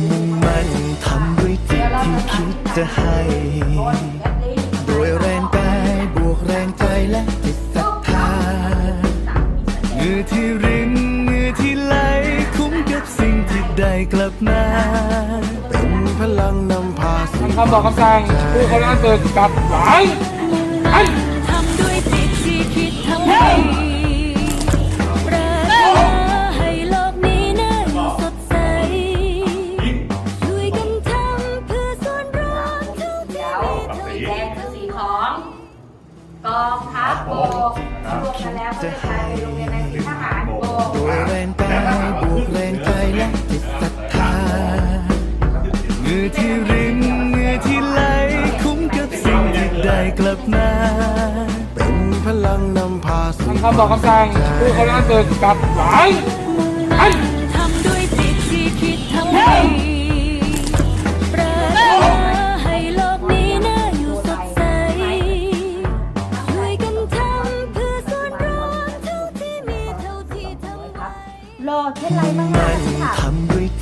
มุ่งมั่นทำด้วยจิตที่คิดจะให้ โดยแรงกายบวกแรงใจและจิตศรัทธาเหงื่อที่รินเหงื่อที่ไหลคุ้มกับสิ่งที่ได้กลับมาเป็นพลังนำพาสู่คำบอกคำสั่งผู้คนละตึกกลับหลัง แดงคือสีของกองทัพบกรวมกันแล้วก็เลยกลายเป็นโรงเรียนในสิทหารบกโดยแรงกายบวกแรงใจและจิตศรัทธาเงื่อที่รินเงื่อที่ไหลคุ้มกับสิ่งที่ได้กลับมาเป็นพลังนำพาสู่คำบอกคำสั่งผู้คนละตึกกลับหลังทำด้วย รอเทำไหวโลดเป็นไรบ้างมันทำด้วยจิตที่คิดจะ